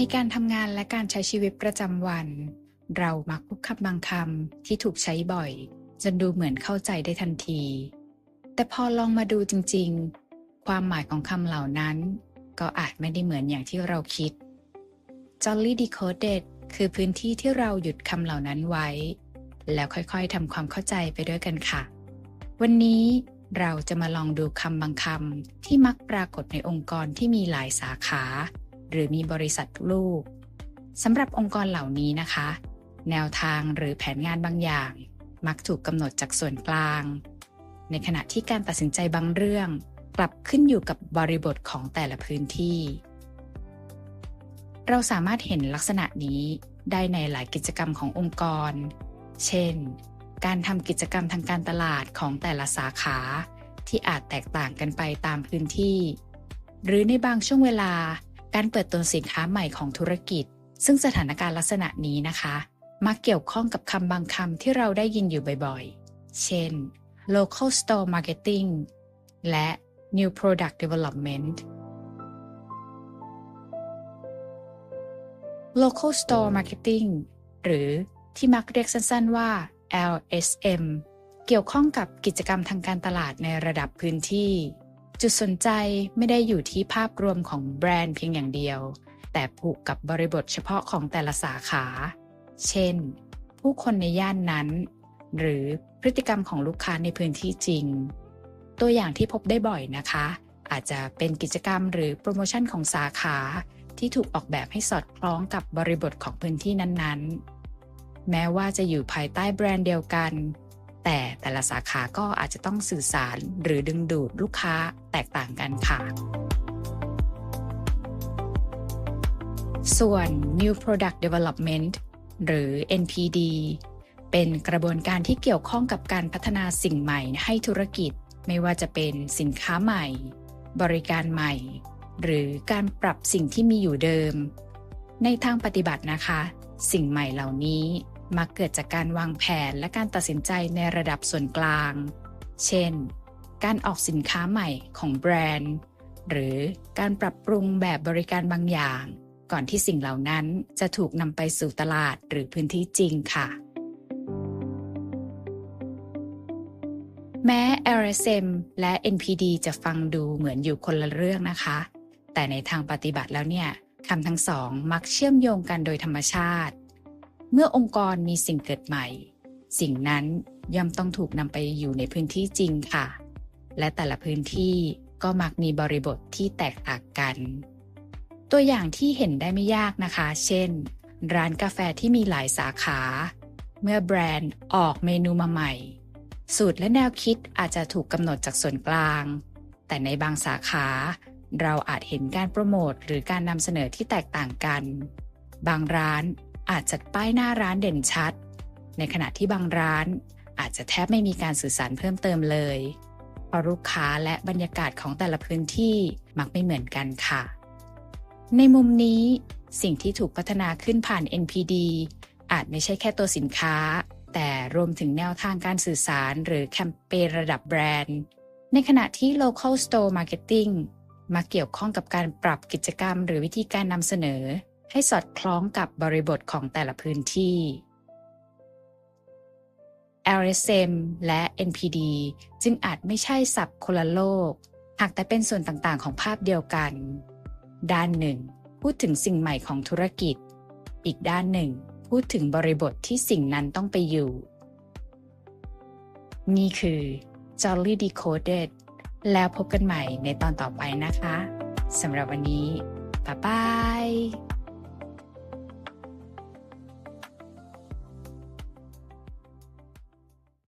ในการทำงานและการใช้ชีวิตประจำวัน เรามักพบคำบางคำที่ถูกใช้บ่อย จนดูเหมือนเข้าใจได้ทันที แต่พอลองมาดูจริง ๆ ความหมายของคำเหล่านั้น ก็อาจไม่ได้เหมือนอย่างที่เราคิด Jolly Decoded คือพื้นที่ที่เราหยุดคำเหล่านั้นไว้ แล้วค่อยๆทำความเข้าใจไปด้วยกันค่ะ วันนี้เราจะมาลองดูคำบางคำที่มักปรากฏในองค์กรที่มีหลายสาขา หรือมีบริษัทลูกสำหรับองค์กรเหล่านี้นะคะ แนวทางหรือแผนงานบางอย่าง มักถูกกำหนดจากส่วนกลาง ในขณะที่การตัดสินใจบางเรื่อง กลับขึ้นอยู่กับบริบทของแต่ละพื้นที่ เราสามารถเห็นลักษณะนี้ได้ในหลายกิจกรรมขององค์กร เช่น การทำกิจกรรมทางการตลาดของแต่ละสาขาที่อาจแตกต่างกันไปตามพื้นที่ หรือในบางช่วงเวลา การเปิดตัวสินค้าใหม่ของธุรกิจ ซึ่งสถานการณ์ลักษณะนี้นะคะ มักเกี่ยวข้องกับคำบางคำที่เราได้ยินอยู่บ่อยๆ เช่น local store marketing และ new product development local store marketing หรือที่มักเรียกสั้นๆว่า LSM เกี่ยวข้องกับกิจกรรมทางการตลาดในระดับพื้นที่ จุดสนใจไม่ได้อยู่ที่ภาพรวมของแบรนด์เพียงอย่างเดียว แต่ผูกกับบริบทเฉพาะของแต่ละสาขา เช่น ผู้คนในย่านนั้น หรือพฤติกรรมของลูกค้าในพื้นที่จริง ตัวอย่างที่พบได้บ่อยนะคะ อาจจะเป็นกิจกรรมหรือโปรโมชั่นของสาขา ที่ถูกออกแบบให้สอดคล้องกับบริบทของพื้นที่นั้นๆ แม้ว่าจะอยู่ภายใต้แบรนด์เดียวกัน แต่ แต่ละสาขาก็อาจจะต้องสื่อสารหรือดึงดูดลูกค้าแตกต่างกันค่ะ ส่วน New Product Development หรือ NPD เป็นกระบวนการที่เกี่ยวข้องกับการพัฒนาสิ่งใหม่ให้ธุรกิจ ไม่ว่าจะเป็นสินค้าใหม่ บริการใหม่ หรือการปรับสิ่งที่มีอยู่เดิม ในทางปฏิบัตินะคะ สิ่งใหม่เหล่านี้ มักเกิดจากการวางแผนและการตัดสินใจในระดับส่วนกลาง เช่น การออกสินค้าใหม่ของแบรนด์ หรือการปรับปรุงแบบบริการบางอย่าง ก่อนที่สิ่งเหล่านั้นจะถูกนำไปสู่ตลาดหรือพื้นที่จริงค่ะ แม้ LSM และ NPD จะฟังดูเหมือนอยู่คนละเรื่องนะคะ แต่ในทางปฏิบัติแล้วเนี่ยคำทั้งสองมักเชื่อมโยงกันโดยธรรมชาติ เมื่อองค์กรมีสิ่งเกิดใหม่ สิ่งนั้นย่อมต้องถูกนำไปอยู่ในพื้นที่จริงค่ะ และแต่ละพื้นที่ก็มักมีบริบทที่แตกต่างกัน ตัวอย่างที่เห็นได้ไม่ยากนะคะ เช่น ร้านกาแฟที่มีหลายสาขา เมื่อแบรนด์ออกเมนูมาใหม่ สูตรและแนวคิดอาจจะถูกกำหนดจากส่วนกลาง แต่ในบางสาขา เราอาจเห็นการโปรโมทหรือการนำเสนอที่แตกต่างกัน บางร้าน อาจจัดป้ายหน้าร้านเด่นชัด ในขณะที่บางร้านอาจจะแทบไม่มีการสื่อสารเพิ่มเติมเลยเพราะลูกค้าและบรรยากาศของแต่ละพื้นที่มักไม่เหมือนกันค่ะ ในมุมนี้ สิ่งที่ถูกพัฒนาขึ้นผ่าน NPD อาจไม่ใช่แค่ตัวสินค้า แต่รวมถึงแนวทางการสื่อสารหรือแคมเปญระดับแบรนด์ ในขณะที่ local store marketing มาเกี่ยวข้องกับการปรับกิจกรรมหรือวิธีการนำเสนอ ให้สอดคล้องกับบริบทของแต่ละพื้นที่ LSM และ NPD จึงอาจไม่ใช่ศัพท์คนละโลก หากแต่เป็นส่วนต่างๆ ของภาพเดียวกัน ด้านหนึ่ง พูดถึงสิ่งใหม่ของธุรกิจ อีกด้านหนึ่ง พูดถึงบริบทที่สิ่งนั้นต้องไปอยู่ นี่คือ Jolly Decoded แล้วพบกันใหม่ในตอนต่อไปนะคะ สำหรับวันนี้บ๊ายบาย